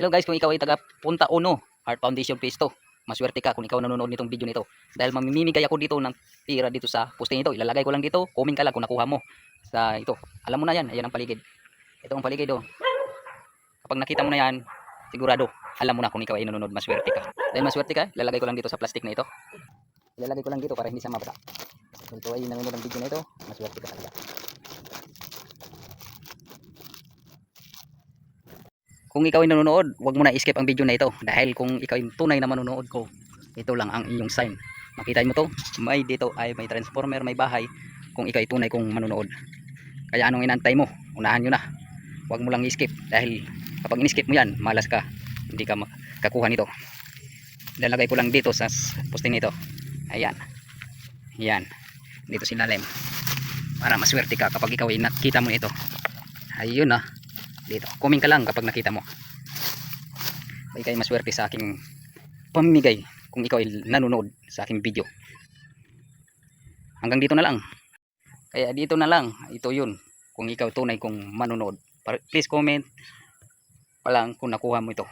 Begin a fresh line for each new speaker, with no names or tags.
Hello guys, kung ikaw ay taga Punta Uno, Heart Foundation Phase 2, maswerte ka kung ikaw nanonood nitong video nito. Dahil mamimigay ako dito ng pira dito sa posting ito. Ilalagay ko lang dito, comment ka lang kung nakuha mo sa ito. Alam mo na yan, ayan ang paligid. Ito ang paligid oh. Kapag nakita mo na yan, sigurado, alam mo na kung ikaw ay nanonood, maswerte ka. Dahil maswerte ka, ilalagay ko lang dito sa plastic na ito. Ilalagay ko lang dito para hindi siya mabasa. Kung ikaw ay nanonood ng video na ito, maswerte ka talaga. Kung ikaw ay nanonood, huwag mo na skip ang video na ito dahil kung ikaw ay tunay na manonood ko, ito lang ang iyong sign. Makita mo to, may dito ay may transformer, may bahay kung ikaw ay tunay kong manonood. Kaya anong inantay mo? Unahan nyo na. Huwag mo lang i-skip dahil kapag in-skip mo yan, malas ka. Hindi ka makakuha nito. Lalagay ko lang dito sa posting nito. Ayan. Ayan. Dito silalim. Para maswerte ka kapag ikaw ay nakita mo ito. Ayun na dito. Comment ka lang kapag nakita mo. Ay kayo maswerte sa aking pamimigay kung ikaw ay nanonood sa aking video. Hanggang dito na lang. Kaya dito na lang. Ito yun. Kung ikaw tunay kong manonood. Please comment pa lang kung nakuha mo ito.